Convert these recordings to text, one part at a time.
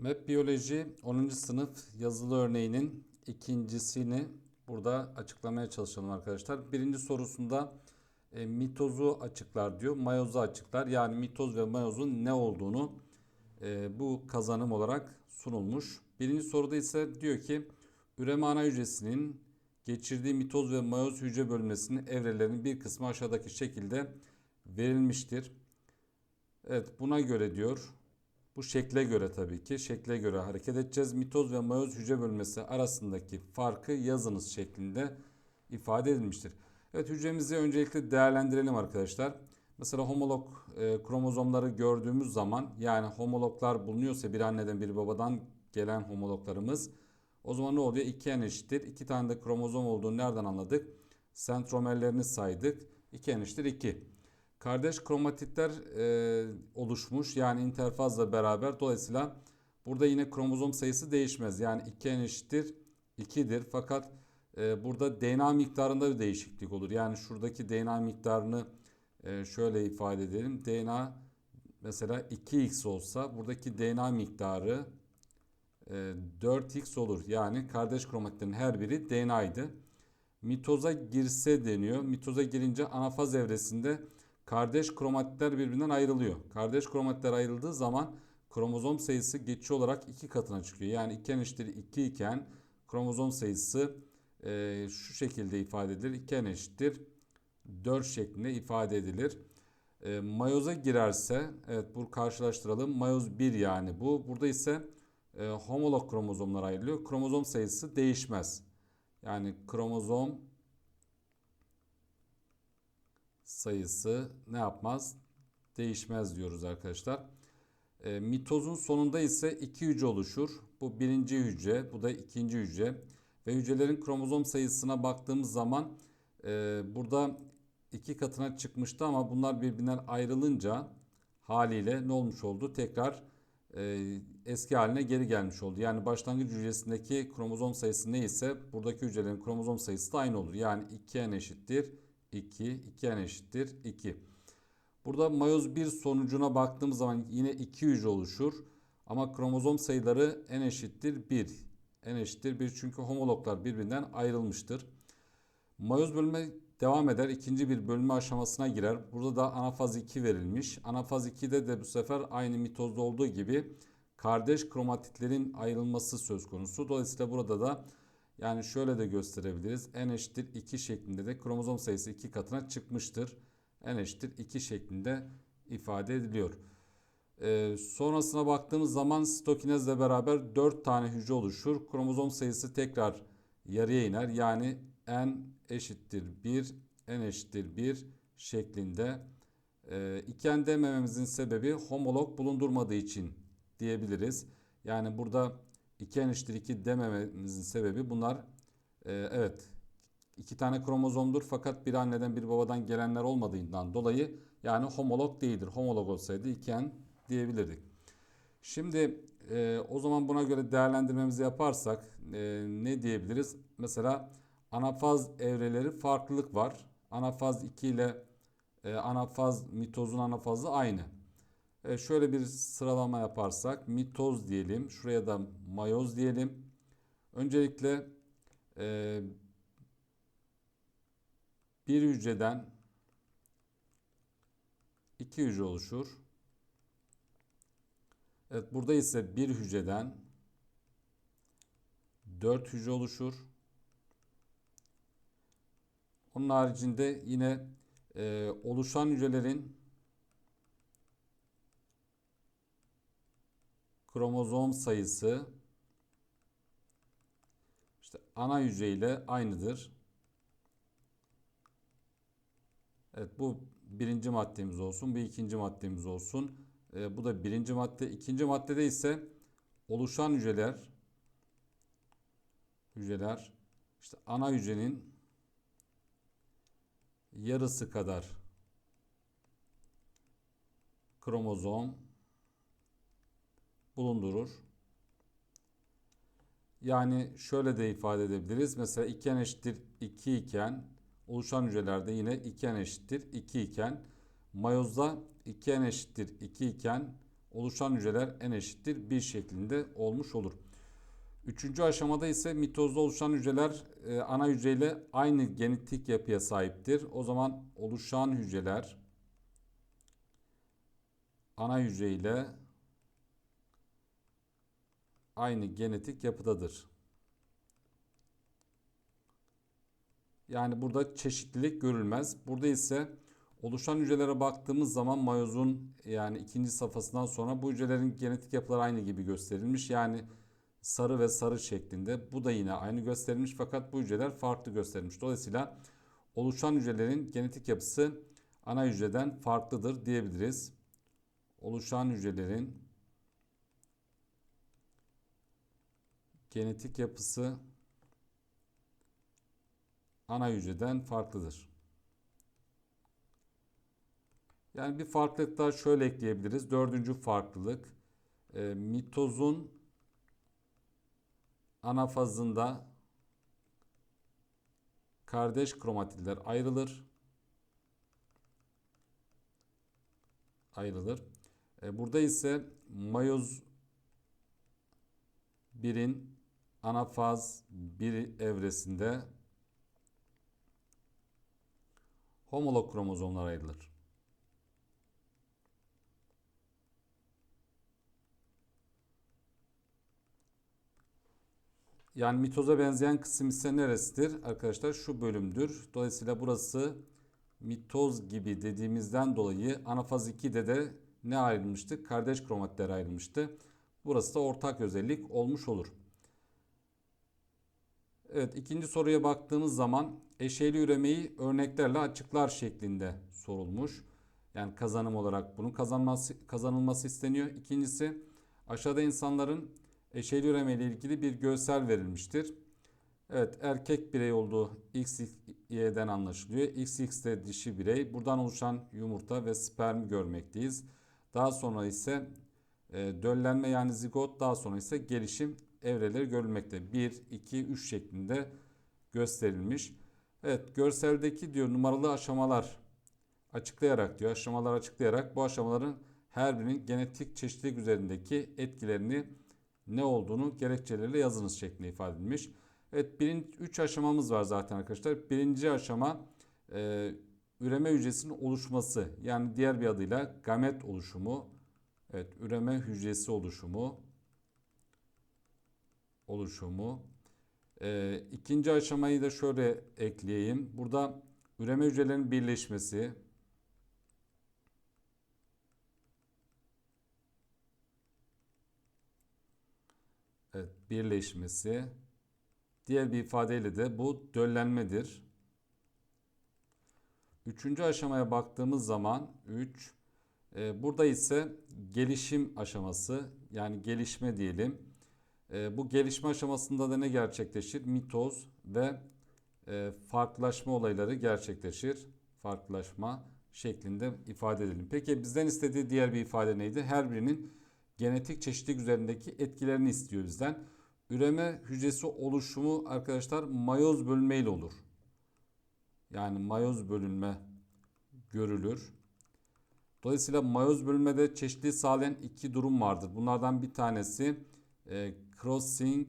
MEP Biyoloji 10. sınıf yazılı örneğinin ikincisini burada açıklamaya çalışalım arkadaşlar. Birinci sorusunda e, mitozu açıklar diyor, mayozu açıklar. Yani mitoz ve mayozun ne olduğunu e, bu kazanım olarak sunulmuş. Birinci soruda ise diyor ki üreme ana hücresinin geçirdiği mitoz ve mayoz hücre bölünmesinin evrelerinin bir kısmı aşağıdaki şekilde verilmiştir. Evet buna göre diyor bu şekle göre tabii ki şekle göre hareket edeceğiz. Mitoz ve mayoz hücre bölmesi arasındaki farkı yazınız şeklinde ifade edilmiştir. Evet hücremizi öncelikle değerlendirelim arkadaşlar. Mesela homolog e, kromozomları gördüğümüz zaman yani homologlar bulunuyorsa bir anneden bir babadan gelen homologlarımız o zaman ne oluyor? 2n eşittir. 2 tane de kromozom olduğunu nereden anladık? Sentromerlerini saydık. 2n eşittir 2. Kardeş kromatitler e, oluşmuş yani interfazla beraber. Dolayısıyla burada yine kromozom sayısı değişmez. Yani 2n eşittir 2'dir. Fakat e, burada DNA miktarında bir değişiklik olur. Yani şuradaki DNA miktarını e, şöyle ifade edelim. DNA mesela 2x olsa buradaki DNA miktarı e, 4x olur. Yani kardeş kromatitlerin her biri DNA'ydı. Mitoza girse deniyor. Mitoza girince anafaz evresinde kardeş kromatitler birbirinden ayrılıyor. Kardeş kromatitler ayrıldığı zaman kromozom sayısı geçici olarak iki katına çıkıyor. Yani 2 eşittir 2 iken kromozom sayısı e, şu şekilde ifade edilir. 2 eşittir 4 şeklinde ifade edilir. E, mayoza girerse evet bu karşılaştıralım. Mayoz 1 yani bu. Burada ise e, homolog kromozomlar ayrılıyor. Kromozom sayısı değişmez. Yani kromozom sayısı ne yapmaz? Değişmez diyoruz arkadaşlar. E, mitozun sonunda ise iki hücre oluşur. Bu birinci hücre, bu da ikinci hücre. Ve hücrelerin kromozom sayısına baktığımız zaman e, burada iki katına çıkmıştı ama bunlar birbirinden ayrılınca haliyle ne olmuş oldu? Tekrar e, eski haline geri gelmiş oldu. Yani başlangıç hücresindeki kromozom sayısı neyse buradaki hücrelerin kromozom sayısı da aynı olur. Yani 2n eşittir 2, 2n eşittir 2. Burada mayoz 1 sonucuna baktığımız zaman yine 2 hücre oluşur. Ama kromozom sayıları n eşittir 1. n eşittir 1 çünkü homologlar birbirinden ayrılmıştır. Mayoz bölme devam eder. İkinci bir bölme aşamasına girer. Burada da anafaz 2 verilmiş. Anafaz 2'de de bu sefer aynı mitozda olduğu gibi kardeş kromatitlerin ayrılması söz konusu. Dolayısıyla burada da yani şöyle de gösterebiliriz. N eşittir 2 şeklinde de kromozom sayısı 2 katına çıkmıştır. N eşittir 2 şeklinde ifade ediliyor. Ee, sonrasına baktığımız zaman sitokinezle beraber 4 tane hücre oluşur. Kromozom sayısı tekrar yarıya iner. Yani N eşittir 1, N eşittir 1 şeklinde. Ee, iken demememizin sebebi homolog bulundurmadığı için diyebiliriz. Yani burada 2 n eşittir 2 demememizin sebebi bunlar e, evet iki tane kromozomdur fakat bir anneden bir babadan gelenler olmadığından dolayı yani homolog değildir. Homolog olsaydı 2n diyebilirdik. Şimdi e, o zaman buna göre değerlendirmemizi yaparsak e, ne diyebiliriz? Mesela anafaz evreleri farklılık var. Anafaz 2 ile e, anafaz mitozun anafazı aynı. E şöyle bir sıralama yaparsak mitoz diyelim. Şuraya da mayoz diyelim. Öncelikle e, bir hücreden iki hücre oluşur. Evet burada ise bir hücreden dört hücre oluşur. Onun haricinde yine e, oluşan hücrelerin kromozom sayısı işte ana hücre ile aynıdır. Evet bu birinci maddemiz olsun. Bu ikinci maddemiz olsun. E, bu da birinci madde. İkinci maddede ise oluşan hücreler hücreler işte ana hücrenin yarısı kadar kromozom bulundurur. Yani şöyle de ifade edebiliriz. Mesela 2n eşittir 2 iken oluşan hücrelerde yine 2n eşittir 2 iken mayozda 2n eşittir 2 iken oluşan hücreler n eşittir 1 şeklinde olmuş olur. Üçüncü aşamada ise mitozda oluşan hücreler e, ana hücreyle aynı genetik yapıya sahiptir. O zaman oluşan hücreler ana hücreyle aynı genetik yapıdadır. Yani burada çeşitlilik görülmez. Burada ise oluşan hücrelere baktığımız zaman mayozun yani ikinci safhasından sonra bu hücrelerin genetik yapıları aynı gibi gösterilmiş. Yani sarı ve sarı şeklinde. Bu da yine aynı gösterilmiş fakat bu hücreler farklı gösterilmiş. Dolayısıyla oluşan hücrelerin genetik yapısı ana hücreden farklıdır diyebiliriz. Oluşan hücrelerin genetik yapısı ana hücreden farklıdır. Yani bir farklılık daha şöyle ekleyebiliriz. Dördüncü farklılık e, mitozun ana fazında kardeş kromatiller ayrılır. Ayrılır. E, burada ise mayoz 1'in ana faz 1 evresinde homolog kromozomlar ayrılır. Yani mitoza benzeyen kısım ise neresidir? Arkadaşlar şu bölümdür. Dolayısıyla burası mitoz gibi dediğimizden dolayı anafaz 2'de de ne ayrılmıştı? Kardeş kromatler ayrılmıştı. Burası da ortak özellik olmuş olur. Evet ikinci soruya baktığımız zaman eşeyli üremeyi örneklerle açıklar şeklinde sorulmuş. Yani kazanım olarak bunun kazanması, kazanılması isteniyor. İkincisi aşağıda insanların eşeyli üreme ile ilgili bir görsel verilmiştir. Evet erkek birey olduğu XY'den anlaşılıyor. XX de dişi birey. Buradan oluşan yumurta ve sperm görmekteyiz. Daha sonra ise e, döllenme yani zigot daha sonra ise gelişim evreleri görülmekte. 1, 2, 3 şeklinde gösterilmiş. Evet görseldeki diyor numaralı aşamalar açıklayarak diyor aşamalar açıklayarak bu aşamaların her birinin genetik çeşitlilik üzerindeki etkilerini ne olduğunu gerekçelerle yazınız şeklinde ifade edilmiş. Evet birinci, üç aşamamız var zaten arkadaşlar. Birinci aşama e, üreme hücresinin oluşması yani diğer bir adıyla gamet oluşumu. Evet üreme hücresi oluşumu. Oluşumu. E, ikinci aşamayı da şöyle ekleyeyim. Burada üreme hücrelerinin birleşmesi. Evet, birleşmesi. Diğer bir ifadeyle de bu döllenmedir. Üçüncü aşamaya baktığımız zaman 3 e, burada ise gelişim aşaması yani gelişme diyelim. E, bu gelişme aşamasında da ne gerçekleşir? Mitoz ve e, farklılaşma olayları gerçekleşir. Farklılaşma şeklinde ifade edelim. Peki bizden istediği diğer bir ifade neydi? Her birinin genetik çeşitlilik üzerindeki etkilerini istiyor bizden. Üreme hücresi oluşumu arkadaşlar mayoz bölünme ile olur. Yani mayoz bölünme görülür. Dolayısıyla mayoz bölünmede çeşitliği sağlayan iki durum vardır. Bunlardan bir tanesi e, crossing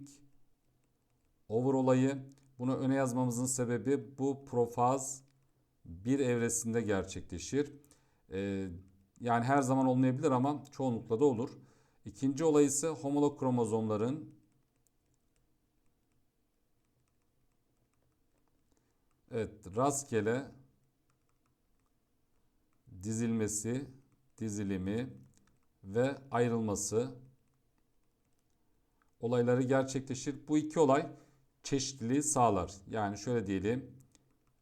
over olayı. Bunu öne yazmamızın sebebi bu profaz bir evresinde gerçekleşir. E, yani her zaman olmayabilir ama çoğunlukla da olur. İkinci olay ise homolog kromozomların Evet, rastgele dizilmesi, dizilimi ve ayrılması olayları gerçekleşir. Bu iki olay çeşitliliği sağlar. Yani şöyle diyelim,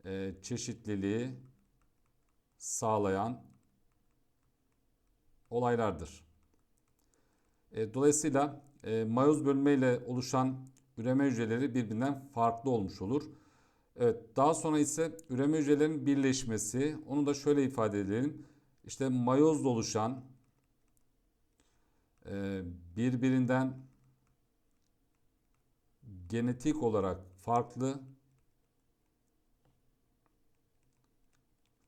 e, çeşitliliği sağlayan olaylardır. E, dolayısıyla e, mayoz bölünme ile oluşan üreme hücreleri birbirinden farklı olmuş olur. Evet, daha sonra ise üreme hücrelerinin birleşmesi. Onu da şöyle ifade edelim. İşte mayozla oluşan e, birbirinden genetik olarak farklı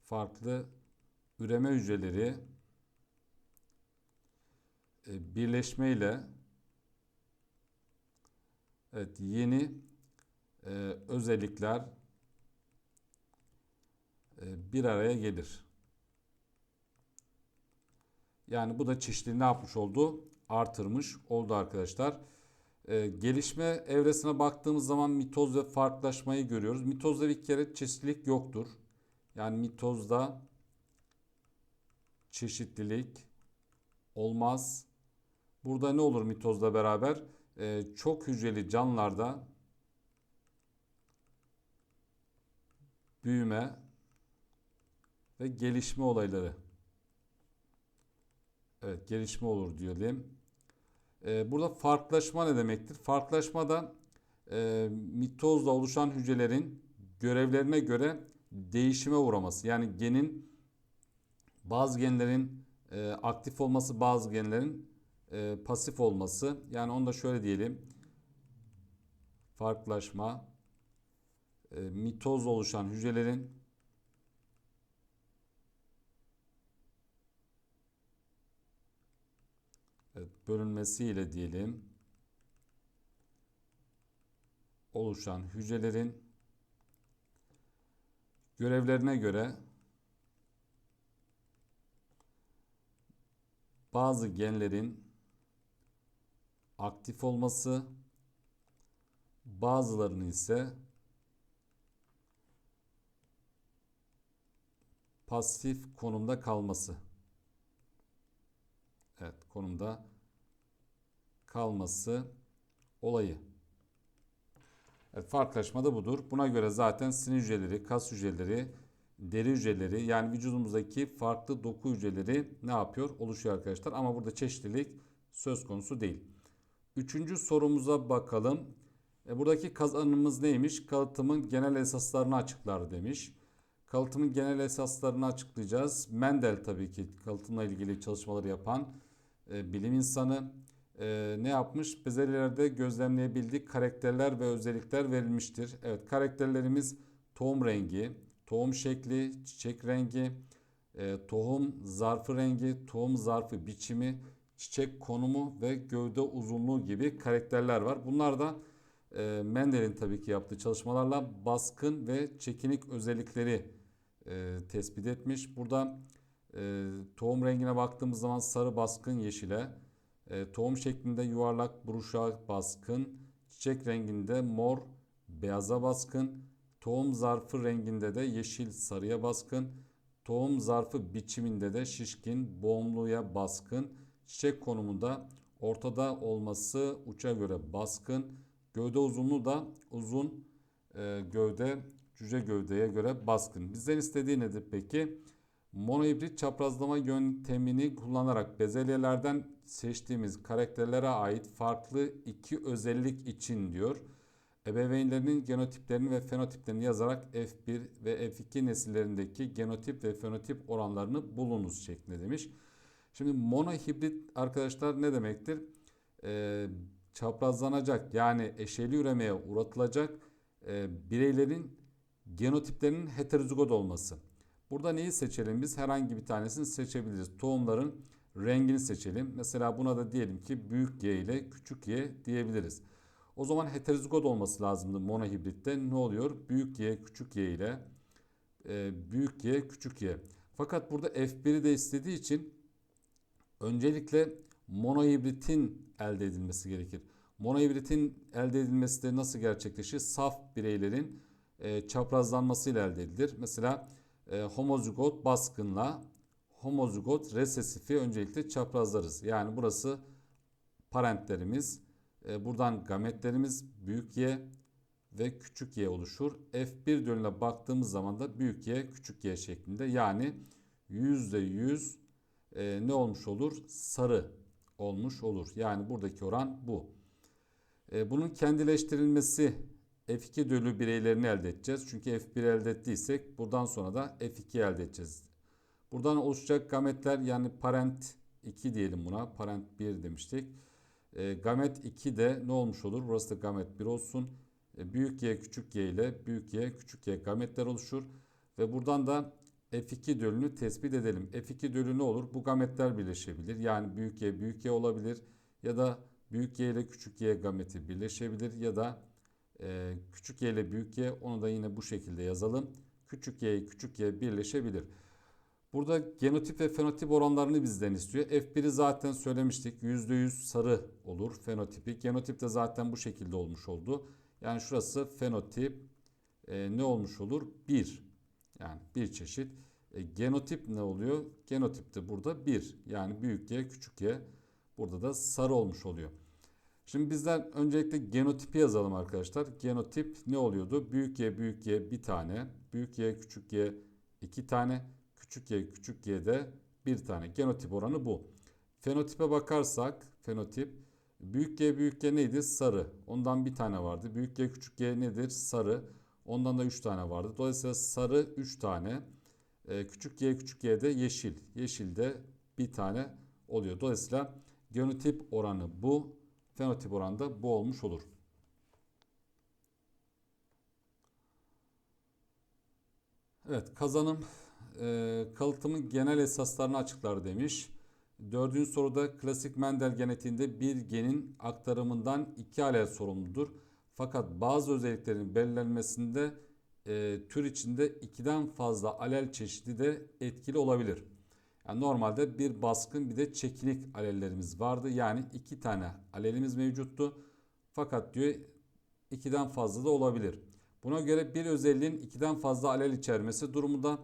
farklı üreme hücreleri e, birleşme ile evet yeni e, özellikler e, bir araya gelir. Yani bu da çeşitliliği ne yapmış oldu? Artırmış oldu arkadaşlar. Ee, gelişme evresine baktığımız zaman mitoz ve farklılaşmayı görüyoruz. Mitozda bir kere çeşitlilik yoktur. Yani mitozda çeşitlilik olmaz. Burada ne olur mitozla beraber? Ee, çok hücreli canlılarda büyüme ve gelişme olayları. Evet gelişme olur diyelim. Ee, burada farklılaşma ne demektir? Farklılaşma e, mitozla oluşan hücrelerin görevlerine göre değişime uğraması. Yani genin bazı genlerin e, aktif olması, bazı genlerin e, pasif olması. Yani onu da şöyle diyelim. Farklılaşma e, mitozla oluşan hücrelerin Evet, bölünmesiyle diyelim oluşan hücrelerin görevlerine göre bazı genlerin aktif olması, bazılarının ise pasif konumda kalması. Evet, konumda kalması olayı. Evet, farklılaşma da budur. Buna göre zaten sinir hücreleri, kas hücreleri, deri hücreleri yani vücudumuzdaki farklı doku hücreleri ne yapıyor? Oluşuyor arkadaşlar. Ama burada çeşitlilik söz konusu değil. Üçüncü sorumuza bakalım. E, buradaki kazanımız neymiş? Kalıtımın genel esaslarını açıklar demiş. Kalıtımın genel esaslarını açıklayacağız. Mendel tabii ki kalıtımla ilgili çalışmaları yapan e, bilim insanı e, ne yapmış? Bezelyelerde gözlemleyebildiği karakterler ve özellikler verilmiştir. Evet karakterlerimiz tohum rengi, tohum şekli, çiçek rengi, e, tohum zarfı rengi, tohum zarfı biçimi, çiçek konumu ve gövde uzunluğu gibi karakterler var. Bunlar da e, Mendel'in tabii ki yaptığı çalışmalarla baskın ve çekinik özellikleri e, tespit etmiş. Burada e, tohum rengine baktığımız zaman sarı baskın yeşile, e, tohum şeklinde yuvarlak buruşa baskın, çiçek renginde mor beyaza baskın, tohum zarfı renginde de yeşil sarıya baskın, tohum zarfı biçiminde de şişkin boğumluya baskın, çiçek konumunda ortada olması uça göre baskın, gövde uzunluğu da uzun e, gövde cüce gövdeye göre baskın. Bizden istediği nedir peki? Monohibrit çaprazlama yöntemini kullanarak bezelyelerden seçtiğimiz karakterlere ait farklı iki özellik için diyor. Ebeveynlerinin genotiplerini ve fenotiplerini yazarak F1 ve F2 nesillerindeki genotip ve fenotip oranlarını bulunuz şeklinde demiş. Şimdi monohibrit arkadaşlar ne demektir? Ee, çaprazlanacak yani eşeli üremeye uğratılacak e, bireylerin genotiplerinin heterozigot olması. Burada neyi seçelim biz? Herhangi bir tanesini seçebiliriz. Tohumların rengini seçelim. Mesela buna da diyelim ki büyük Y ile küçük Y diyebiliriz. O zaman heterozigot olması lazımdı monohibritte. Ne oluyor? Büyük Y küçük Y ile e, büyük Y küçük Y. Fakat burada F1'i de istediği için öncelikle monohibritin elde edilmesi gerekir. Monohibritin elde edilmesi de nasıl gerçekleşir? Saf bireylerin e, çaprazlanmasıyla elde edilir. Mesela e, homozigot baskınla homozigot resesifi öncelikle çaprazlarız. Yani burası parentlerimiz. E, buradan gametlerimiz büyük Y ve küçük Y oluşur. F1 dönüne baktığımız zaman da büyük Y küçük Y şeklinde. Yani %100 e, ne olmuş olur? Sarı olmuş olur. Yani buradaki oran bu. E, bunun kendileştirilmesi F2 dölü bireylerini elde edeceğiz. Çünkü F1 elde ettiysek buradan sonra da F2 elde edeceğiz. Buradan oluşacak gametler yani parent 2 diyelim buna. Parent 1 demiştik. E, gamet 2 de ne olmuş olur? Burası da gamet 1 olsun. E, büyük Y küçük Y ile büyük Y küçük Y gametler oluşur. Ve buradan da F2 dölünü tespit edelim. F2 dölü ne olur? Bu gametler birleşebilir. Yani büyük Y büyük Y olabilir ya da büyük Y ile küçük Y gameti birleşebilir ya da e, küçük Y ile büyük Y onu da yine bu şekilde yazalım. Küçük Y küçük Y birleşebilir. Burada genotip ve fenotip oranlarını bizden istiyor. F1'i zaten söylemiştik. %100 sarı olur fenotipi. Genotip de zaten bu şekilde olmuş oldu. Yani şurası fenotip e, ne olmuş olur? 1. Yani bir çeşit. E, genotip ne oluyor? Genotip de burada 1. Yani büyük Y küçük Y. Burada da sarı olmuş oluyor. Şimdi bizden öncelikle genotipi yazalım arkadaşlar. Genotip ne oluyordu? Büyük Y büyük Y bir tane. Büyük Y küçük Y iki tane. Küçük y küçük y'de bir tane. Genotip oranı bu. Fenotipe bakarsak fenotip büyük y büyük y neydi? Sarı. Ondan bir tane vardı. Büyük y küçük y nedir? Sarı. Ondan da 3 tane vardı. Dolayısıyla sarı 3 tane. Ee, küçük y küçük y de yeşil. Yeşil de bir tane oluyor. Dolayısıyla genotip oranı bu. Fenotip oranı da bu olmuş olur. Evet kazanım e, kalıtımın genel esaslarını açıklar demiş. Dördüncü soruda klasik Mendel genetiğinde bir genin aktarımından iki alel sorumludur. Fakat bazı özelliklerin belirlenmesinde e, tür içinde ikiden fazla alel çeşidi de etkili olabilir. Yani normalde bir baskın bir de çekinik alellerimiz vardı. Yani iki tane alelimiz mevcuttu. Fakat diyor ikiden fazla da olabilir. Buna göre bir özelliğin ikiden fazla alel içermesi durumunda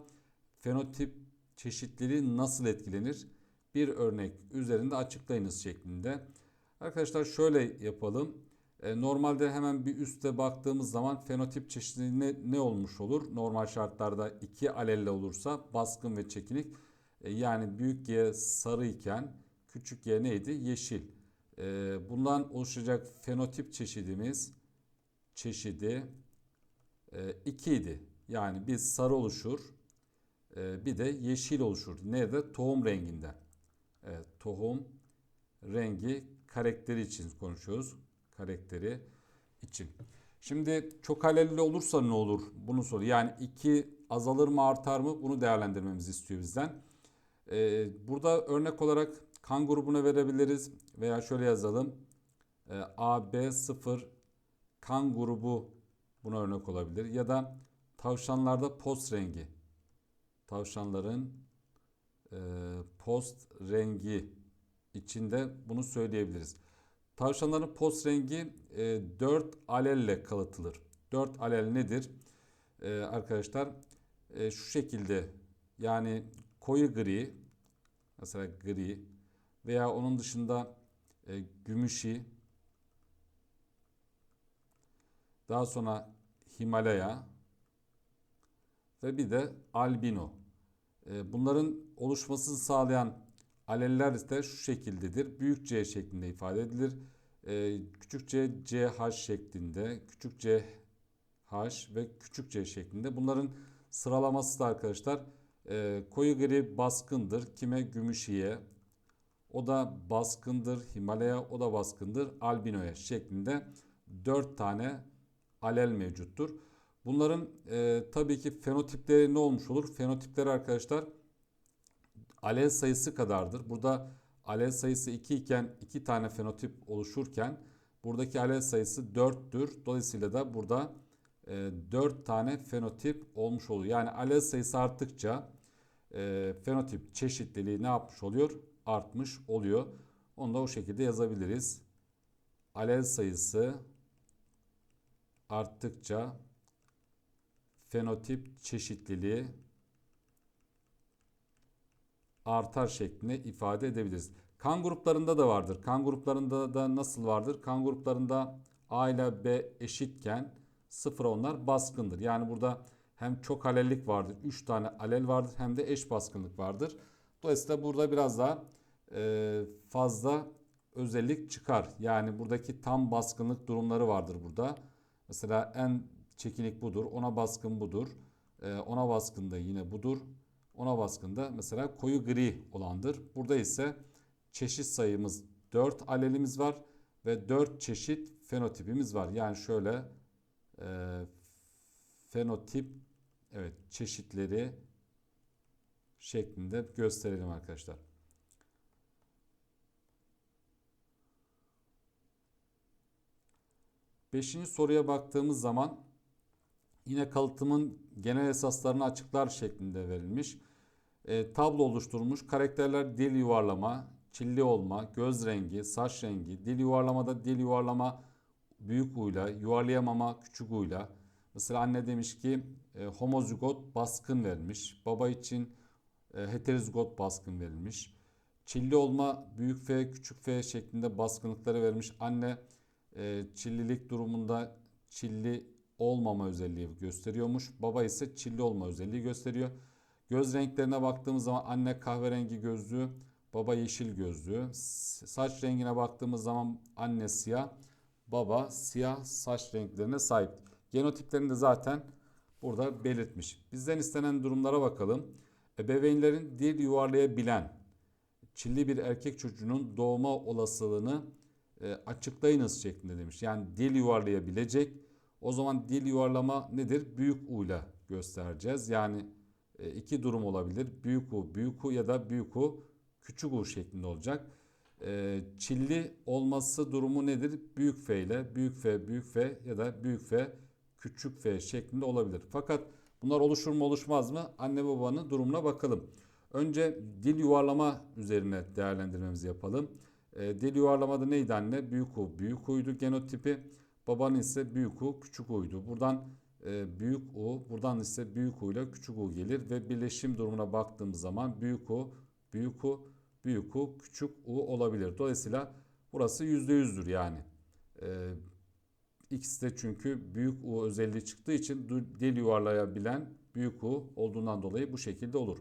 fenotip çeşitliliği nasıl etkilenir? Bir örnek üzerinde açıklayınız şeklinde. Arkadaşlar şöyle yapalım. E, normalde hemen bir üste baktığımız zaman fenotip çeşitliliği ne, ne olmuş olur? Normal şartlarda iki alelle olursa baskın ve çekinik. E, yani büyük Y sarı iken küçük Y neydi? Yeşil. E, bundan oluşacak fenotip çeşidimiz çeşidi 2 e, idi. Yani bir sarı oluşur. Bir de yeşil oluşur. Nerede? Tohum renginde. Evet, tohum rengi karakteri için konuşuyoruz. Karakteri için. Şimdi çok alelli olursa ne olur? Bunu sor. Yani 2 azalır mı artar mı? Bunu değerlendirmemizi istiyor bizden. Ee, burada örnek olarak kan grubuna verebiliriz. Veya şöyle yazalım. Ee, AB0 kan grubu buna örnek olabilir. Ya da tavşanlarda post rengi. Tavşanların e, post rengi içinde bunu söyleyebiliriz. Tavşanların post rengi e, 4 alelle kalıtılır. 4 alel nedir? E, arkadaşlar e, şu şekilde yani koyu gri mesela gri veya onun dışında e, gümüşi daha sonra Himalaya ve bir de albino. E, bunların oluşmasını sağlayan aleller de şu şekildedir. Büyük C şeklinde ifade edilir. E, küçük c CH şeklinde, küçük c H ve küçük c şeklinde. Bunların sıralaması da arkadaşlar e, koyu gri baskındır. Kime gümüşiye, o da baskındır. Himalaya o da baskındır. Albinoya şeklinde 4 tane alel mevcuttur. Bunların e, tabii ki fenotipleri ne olmuş olur? Fenotipleri arkadaşlar alel sayısı kadardır. Burada alel sayısı 2 iken 2 tane fenotip oluşurken buradaki alel sayısı 4'tür. Dolayısıyla da burada e, 4 tane fenotip olmuş oluyor. Yani alel sayısı arttıkça e, fenotip çeşitliliği ne yapmış oluyor? Artmış oluyor. Onu da o şekilde yazabiliriz. Alel sayısı arttıkça fenotip çeşitliliği artar şeklinde ifade edebiliriz. Kan gruplarında da vardır. Kan gruplarında da nasıl vardır? Kan gruplarında A ile B eşitken sıfır onlar baskındır. Yani burada hem çok alellik vardır, 3 tane alel vardır hem de eş baskınlık vardır. Dolayısıyla burada biraz daha e, fazla özellik çıkar. Yani buradaki tam baskınlık durumları vardır burada. Mesela en çekinik budur, ona baskın budur, e, ona baskın da yine budur. Ona baskında mesela koyu gri olandır. Burada ise çeşit sayımız 4 alelimiz var ve 4 çeşit fenotipimiz var. Yani şöyle e, fenotip evet çeşitleri şeklinde gösterelim arkadaşlar. Beşinci soruya baktığımız zaman yine kalıtımın genel esaslarını açıklar şeklinde verilmiş. E, tablo oluşturulmuş. Karakterler dil yuvarlama, çilli olma, göz rengi, saç rengi, dil yuvarlamada dil yuvarlama büyük uyla, yuvarlayamama küçük uyla. Mesela anne demiş ki e, homozigot baskın vermiş. Baba için e, heterozigot baskın verilmiş. Çilli olma büyük F küçük F şeklinde baskınlıkları vermiş. Anne e, çillilik durumunda çilli olmama özelliği gösteriyormuş. Baba ise çilli olma özelliği gösteriyor. Göz renklerine baktığımız zaman anne kahverengi gözlü, baba yeşil gözlü. Saç rengine baktığımız zaman anne siyah, baba siyah saç renklerine sahip. Genotiplerini de zaten burada belirtmiş. Bizden istenen durumlara bakalım. Ebeveynlerin dil yuvarlayabilen çilli bir erkek çocuğunun doğma olasılığını e, açıklayınız şeklinde demiş. Yani dil yuvarlayabilecek. O zaman dil yuvarlama nedir? Büyük U ile göstereceğiz. Yani e, iki durum olabilir. Büyük U, büyük U ya da büyük U, küçük U şeklinde olacak. E, çilli olması durumu nedir? Büyük F ile büyük F, büyük F ya da büyük F, küçük F şeklinde olabilir. Fakat bunlar oluşur mu oluşmaz mı? Anne babanın durumuna bakalım. Önce dil yuvarlama üzerine değerlendirmemizi yapalım. E, dil yuvarlamada neydi anne? Büyük U, büyük U'ydu genotipi. Babanın ise büyük U, küçük U'ydu. Buradan e, büyük U, buradan ise büyük U ile küçük U gelir ve birleşim durumuna baktığımız zaman büyük U, büyük U, büyük U, küçük U olabilir. Dolayısıyla burası %100'dür yani. E, de çünkü büyük U özelliği çıktığı için dil yuvarlayabilen büyük U olduğundan dolayı bu şekilde olur.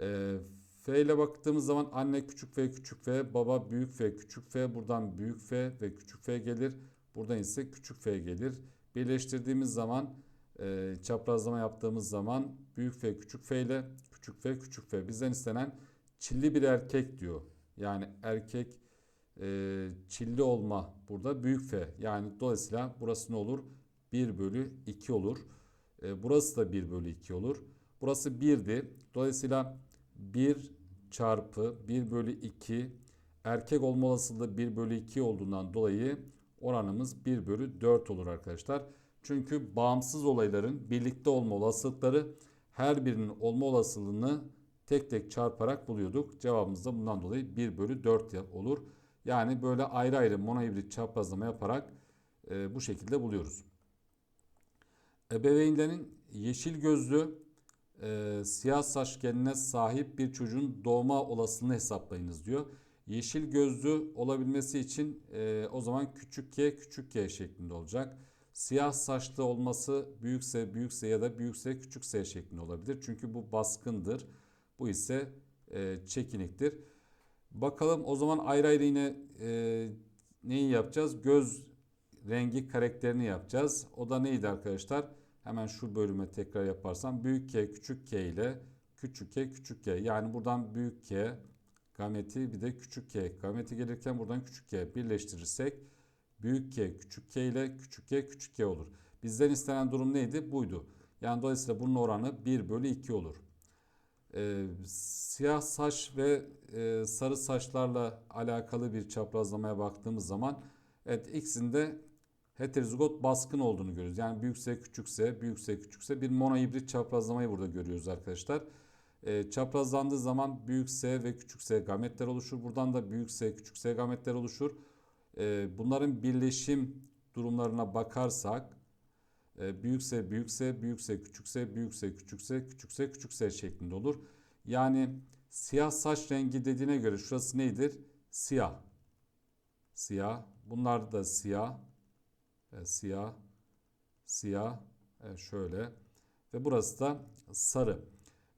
E, F ile baktığımız zaman anne küçük f küçük f, baba büyük f küçük f, buradan büyük f ve küçük f gelir. Buradan ise küçük f gelir. Birleştirdiğimiz zaman e, çaprazlama yaptığımız zaman büyük f küçük f ile küçük f küçük f bizden istenen çilli bir erkek diyor. Yani erkek e, çilli olma burada büyük f. Yani dolayısıyla burası ne olur? 1 bölü 2 olur. E, burası da 1 bölü 2 olur. Burası 1'di. Dolayısıyla 1 çarpı 1 bölü 2 erkek olma olasılığı 1 bölü 2 olduğundan dolayı oranımız 1 bölü 4 olur arkadaşlar. Çünkü bağımsız olayların birlikte olma olasılıkları her birinin olma olasılığını tek tek çarparak buluyorduk. Cevabımız da bundan dolayı 1 bölü 4 olur. Yani böyle ayrı ayrı monohibrit çaprazlama yaparak e, bu şekilde buluyoruz. Ebeveynlerin yeşil gözlü e, siyah saç genine sahip bir çocuğun doğma olasılığını hesaplayınız diyor. Yeşil gözlü olabilmesi için e, o zaman küçük k küçük k şeklinde olacak. Siyah saçlı olması büyükse büyükse ya da büyükse küçükse şeklinde olabilir. Çünkü bu baskındır. Bu ise e, çekiniktir. Bakalım o zaman ayrı ayrı yine e, neyi yapacağız? Göz rengi karakterini yapacağız. O da neydi arkadaşlar? Hemen şu bölüme tekrar yaparsam büyük K küçük K ile küçük K küçük K. Yani buradan büyük K gameti bir de küçük K gameti gelirken buradan küçük K birleştirirsek büyük K küçük K ile küçük K küçük K olur. Bizden istenen durum neydi? Buydu. Yani dolayısıyla bunun oranı 1 bölü 2 olur. Ee, siyah saç ve e, sarı saçlarla alakalı bir çaprazlamaya baktığımız zaman evet ikisinde heterozigot baskın olduğunu görüyoruz. Yani büyükse küçükse, büyükse küçükse bir monohibrit çaprazlamayı burada görüyoruz arkadaşlar. E, çaprazlandığı zaman büyük S ve küçük S gametler oluşur. Buradan da büyük S, küçük S gametler oluşur. E, bunların birleşim durumlarına bakarsak e, büyük S, büyük S, büyük S, küçük S, büyük S, küçük S, küçük S, küçük S şeklinde olur. Yani siyah saç rengi dediğine göre şurası nedir? Siyah. Siyah. Bunlar da siyah e, siyah, siyah, e, şöyle ve burası da sarı.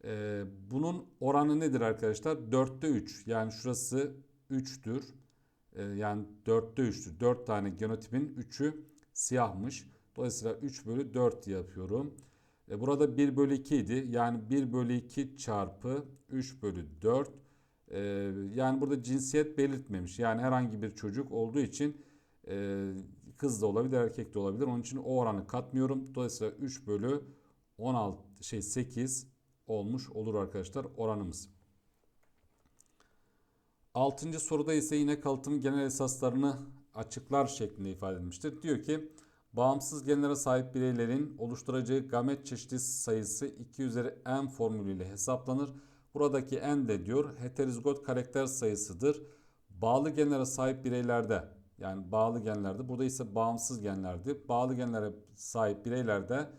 E, bunun oranı nedir arkadaşlar? 4'te 3 yani şurası 3'tür. E, yani 4'te 3'tür. 4 tane genotipin 3'ü siyahmış. Dolayısıyla 3 bölü 4 yapıyorum. E, burada 1 bölü 2 idi. Yani 1 bölü 2 çarpı 3 bölü 4. E, yani burada cinsiyet belirtmemiş. Yani herhangi bir çocuk olduğu için e, kız da olabilir, erkek de olabilir. Onun için o oranı katmıyorum. Dolayısıyla 3 bölü 16 şey 8 olmuş olur arkadaşlar oranımız. Altıncı soruda ise yine kalıtım genel esaslarını açıklar şeklinde ifade edilmiştir. Diyor ki bağımsız genlere sahip bireylerin oluşturacağı gamet çeşidi sayısı 2 üzeri n formülüyle hesaplanır. Buradaki n de diyor heterozigot karakter sayısıdır. Bağlı genlere sahip bireylerde yani bağlı genlerde burada ise bağımsız genlerdi. Bağlı genlere sahip bireylerde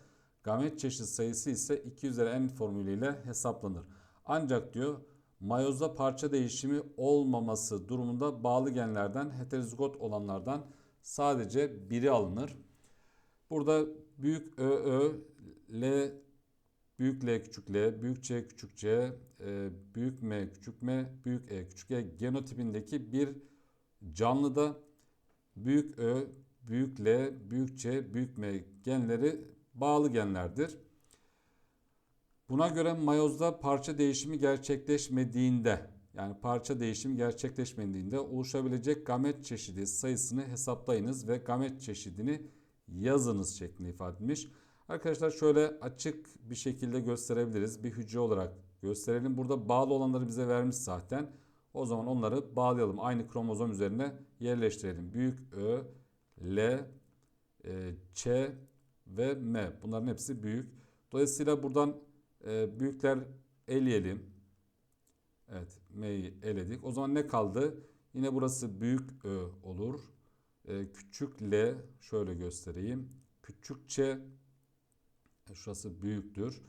gamet çeşit sayısı ise 2 üzeri n formülüyle hesaplanır. Ancak diyor mayozda parça değişimi olmaması durumunda bağlı genlerden heterozigot olanlardan sadece biri alınır. Burada büyük ÖÖ, L büyük L küçük L, büyük C küçük C, e, büyük M küçük M, büyük E küçük E genotipindeki bir canlıda büyük Ö, büyük L, büyük C, büyük M genleri bağlı genlerdir. Buna göre mayozda parça değişimi gerçekleşmediğinde yani parça değişimi gerçekleşmediğinde oluşabilecek gamet çeşidi sayısını hesaplayınız ve gamet çeşidini yazınız şeklinde ifade edilmiş. Arkadaşlar şöyle açık bir şekilde gösterebiliriz. Bir hücre olarak gösterelim. Burada bağlı olanları bize vermiş zaten. O zaman onları bağlayalım. Aynı kromozom üzerine yerleştirelim. Büyük Ö, L, e, Ç ve M. Bunların hepsi büyük. Dolayısıyla buradan e, büyükler eleyelim. Evet M'yi eledik. O zaman ne kaldı? Yine burası büyük Ö olur. E, küçük L şöyle göstereyim. Küçük Ç e, şurası büyüktür.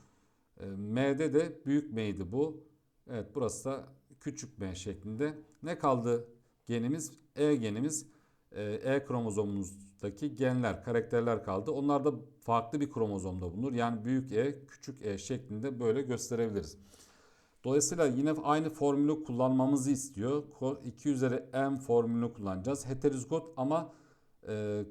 E, M'de de büyük M'ydi bu. Evet burası da küçük M şeklinde. Ne kaldı genimiz? E genimiz. E, e kromozomumuzdaki genler, karakterler kaldı. Onlar da farklı bir kromozomda bulunur. Yani büyük E, küçük E şeklinde böyle gösterebiliriz. Dolayısıyla yine aynı formülü kullanmamızı istiyor. 2 üzeri m formülünü kullanacağız. Heterozigot ama e,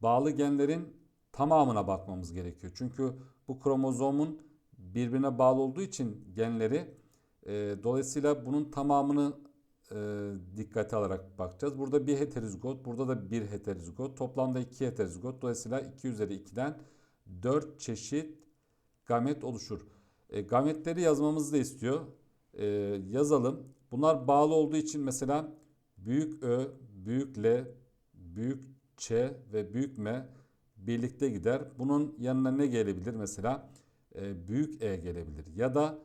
bağlı genlerin tamamına bakmamız gerekiyor. Çünkü bu kromozomun birbirine bağlı olduğu için genleri e, dolayısıyla bunun tamamını e, dikkate alarak bakacağız. Burada bir heterozigot, burada da bir heterozigot. Toplamda iki heterozigot. Dolayısıyla 2 üzeri 2'den 4 çeşit gamet oluşur. E, gametleri yazmamızı da istiyor. E, yazalım. Bunlar bağlı olduğu için mesela büyük Ö, büyük L, büyük Ç ve büyük M birlikte gider. Bunun yanına ne gelebilir? Mesela e, büyük E gelebilir. Ya da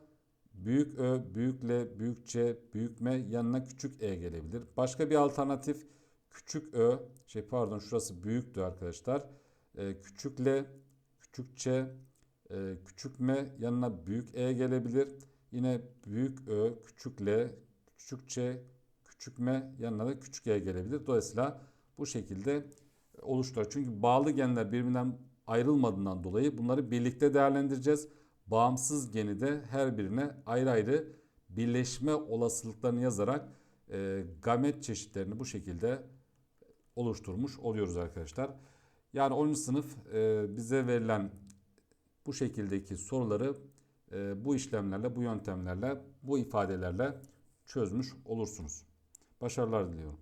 büyük Ö, büyük L, büyük C, büyük M yanına küçük E gelebilir. Başka bir alternatif küçük Ö, şey pardon şurası büyüktü arkadaşlar. E, küçük L, küçük Ç, e, küçük M yanına büyük E gelebilir. Yine büyük Ö, küçük L, küçük Ç, küçük M yanına da küçük E gelebilir. Dolayısıyla bu şekilde oluştular. Çünkü bağlı genler birbirinden ayrılmadığından dolayı bunları birlikte değerlendireceğiz. Bağımsız geni de her birine ayrı ayrı birleşme olasılıklarını yazarak e, gamet çeşitlerini bu şekilde oluşturmuş oluyoruz arkadaşlar. Yani 10. sınıf e, bize verilen bu şekildeki soruları e, bu işlemlerle, bu yöntemlerle, bu ifadelerle çözmüş olursunuz. Başarılar diliyorum.